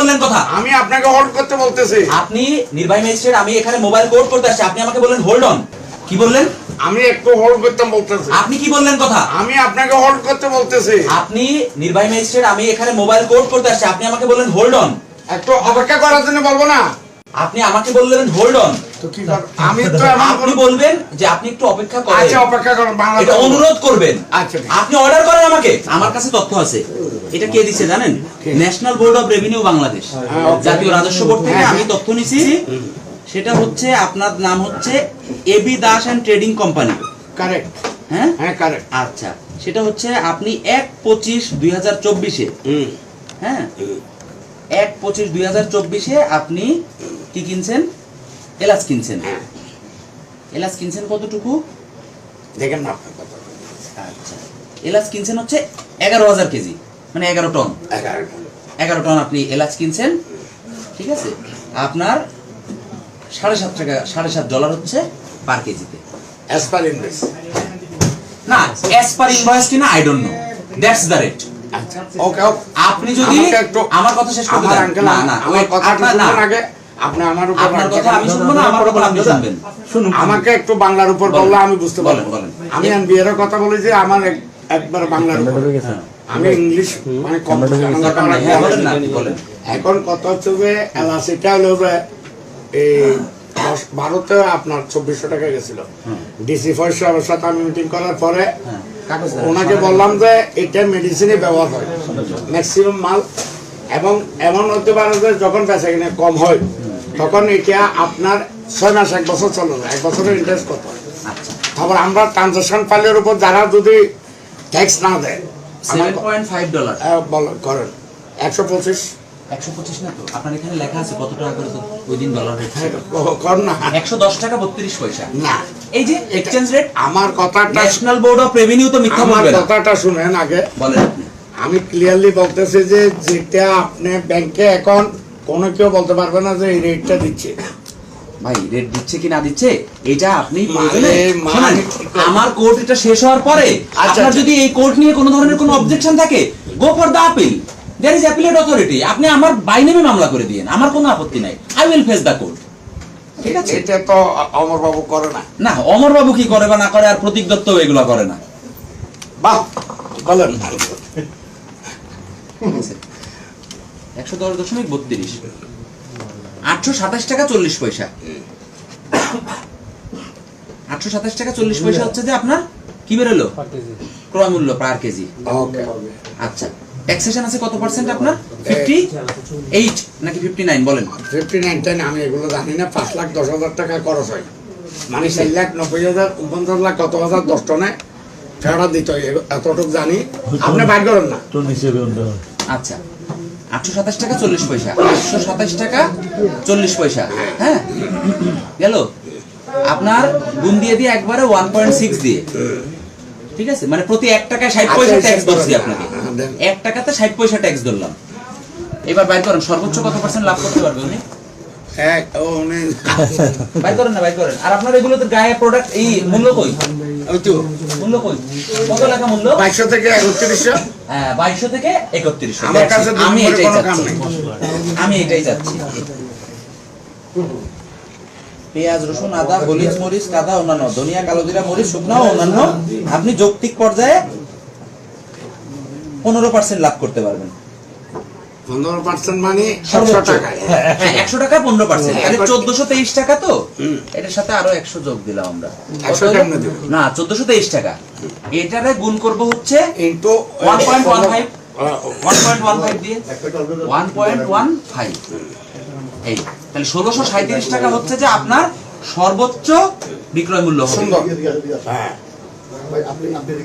বললেন কথা। আমি আপনাকে হোল্ড করতে বলতেছি। আপনি নির্বাহী ম্যাজিস্ট্রেট আমি এখানে মোবাইল কোর্ট করতে আসছি। আপনি আমাকে বললেন হোল্ড অন কি বললেন? আমি একটু হোল্ড করতে বলতেছি। আপনি কি বললেন কথা? আমি আপনাকে হোল্ড করতে বলতেছি। আপনি নির্বাহী ম্যাজিস্ট্রেট আমি এখানে মোবাইল কোর্ট করতে আসছি। আপনি আমাকে বললেন হোল্ড অন একটু অপেক্ষা করার জন্য বলব না? আপনি আমাকে বললেন হোল্ড অন তো কি আমি তো আপনি বলবেন যে আপনি একটু অপেক্ষা করেন। আচ্ছা অপেক্ষা করুন বাংলা এটা অনুরোধ করবেন। আচ্ছা, আপনি অর্ডার করেন আমাকে। আমার কাছে তথ্য আছে। এটা কে দিচ্ছে জানেন? National board of revenue Bangladesh জাতীয় রাজস্ব বোর্ড থেকে হ্যাঁ, আমি তথ্য নিছি। সেটা হচ্ছে আপনার নাম হচ্ছে AB Das and trading company correct হ্যাঁ? হ্যাঁ কারেক্ট আচ্ছা। সেটা হচ্ছে আপনি এক পঁচিশ দুই হাজার চব্বিশে। হ্যাঁ? এক পঁচিশ দুই হাজার চব্বিশে আপনি কি কিনছেন? এলাচ কিনছেন। হ্যাঁ। এলাচ কিনছেন কতটুকু? দেখেন না আচ্ছা। এলাচ কিনছেন হচ্ছে এগারো হাজার কেজি মানে এগারো টন। এগারো টন। আপনি এলাচ কিনছেন ঠিক আছে? আপনার সাড়ে সাত টাকা সাড়ে সাত ডলার হচ্ছে পার কেজিতে। অ্যাজ পার ইনভেস না অ্যাজ পার ইনভয়েস কিনা I don't know that's the rate আপনি যদি আমার কথা শেষ করতে না না আমার কথা না আগে। আপনি আমার উপর কথা আমি শুনব না আমার কথা আপনি শুনবেন। শুনুন আমাকে একটু বাংলার উপর বললে আমি বুঝতে পারব। আমি বিয়ের কথা বলি যে আমার এক- একবার বাংলার উপর। আমি ইংলিশ মানে কম হ্যাঁ, বলেন না, বলেন। এখন কথা হচ্ছে যে এলাচিটা হলো যে এই বারোতে আপনার চব্বিশশো টাকা গেছিল। ডিসি ফয়েজ সাথে আমি মিটিং করার পরে হ্যাঁ। ওনাকে বললাম যে এটা মেডিসিনে ব্যবহার হয়। ম্যাক্সিমাম মাল। এবং এমন হতে পারে যে যখন বেচা কিনে কম হয় তখন এটা আপনার ছয় মাস এক বছর চলে যায়। এক বছরের ইন্টারেস্ট কত? আচ্ছা। তারপর আমরা ট্রানজাকশন ফাইলের উপর যারা যদি ট্যাক্স না দেয় ডলার করেন। একশো পঁচিশ। একশো পঁচিশ না তো? আপনার এখানে লেখা আছে কত টাকা করে ওই দিন ডলার কর না। একশো দশ টাকা বত্রিশ পয়সা। না। এই যে এক্সচেঞ্জ রেট আমার কথাটা ন্যাশনাল বোর্ড অফ রেভিনিউ তো মিথ্যা বলবে কথাটা শুনেন আগে। বলেন আমি ক্লিয়ারলি বলতেছি যে যেটা আপনি ব্যাংকে এখন কোনো কেউ বলতে পারবে না যে এই রেটটা দিচ্ছে। ভাই রেট দিচ্ছে কি না দিচ্ছে এটা আপনি? আমার কোর্ট এটা শেষ হওয়ার পরে আচ্ছা, আপনার আচ্ছা। যদি এই কোর্ট নিয়ে কোনো ধরনের কোনো অবজেকশন থাকে go for the appeal there is appellate authority আপনি আমার বাইনেমে মামলা করে দিয়েন আমার কোনো আপত্তি নাই। I will face the court ঠিক আছে? এটা তো অমর বাবু করে না। না অমর বাবু কি করে বা না করে আর প্রতীক দত্ত এগুলো করে না। বাহ বলেন। একশো দশ দশমিক বত্রিশ। আটশো সাতাশ টাকা চল্লিশ পয়সা। আটশো সাতাশ টাকা চল্লিশ পয়সা হচ্ছে যে আপনার কি বেরোলো? ক্রয় মূল্য পার কেজি। আচ্ছা ট্যাক্সেশন আছে কত পার্সেন্ট আপনার? ফিফটি এইট নাকি ফিফটি নাইন বলেন। ফিফটি নাইন টেন আমি এগুলো জানি না পাঁচ লাখ দশ হাজার টাকা খরচ হয়। মানে চার লাখ নব্বই হাজার উনপঞ্চাশ লাখ কত হাজার দশ টনে ফেরত দিতে হয় এতটুকু জানি। আপনি বাইর করেন না। আচ্ছা। আটশো সাতাশ টাকা চল্লিশ পয়সা। আটশো সাতাশ টাকা চল্লিশ পয়সা। হ্যাঁ? গেল? আপনার গুণ দিয়ে দিয়ে একবারে ওয়ান পয়েন্ট সিক্স দিয়ে। ঠিক আছে? মানে প্রতি এক টাকায় ষাট পয়সা আচ্ছা, ট্যাক্স হিসাব ধরছি আপনাকে। হ্যাঁ, এক টাকাতে ষাট পয়সা ট্যাক্স ধরলাম। এবার বাইর করেন সর্বোচ্চ কত পার্সেন্ট লাভ করতে পারবে উনি? এক ও উনি বাইর করেন না বাইর করেন। আর আপনার এগুলোতে গায়ে প্রোডাক্ট এই মূল্য কই? ওই তো মূল্য কই? কত টাকা মূল্য? বাইশশো থেকে একত্রিশশো। হ্যাঁ বাইশশো থেকে একত্রিশশো। আমার কাছে আমি এটাই চাচ্ছি। আমি এটাই চাচ্ছি। পেঁয়াজ রসুন আদা হলিচ মরিচ কাদা অন্যান্য। ধনিয়া কালো জিরা মরিচ শুকনো অন্যান্য। আপনি যৌক্তিক পর্যায়ে পনেরো পার্সেন্ট লাভ করতে পারবেন। পনেরো পার্সেন্ট মানে একশো টাকায়। হ্যাঁ একশো টাকা পনেরো পার্সেন্ট হ্যাঁ, চোদ্দশো তেইশ টাকা তো? এটার সাথে আরও একশো যোগ দিলাম আমরা? না চোদ্দশো তেইশ টাকা। এটারে গুণ করব হচ্ছে into 1.15 one point one five দিয়ে ওয়ান পয়েন্ট ওয়ান ফাইভ এই তাহলে ষোলোশো সাঁত্রিশ টাকা হচ্ছে যে আপনার সর্বোচ্চ বিক্রয় মূল্য হবে। সুন্দর। হ্যাঁ।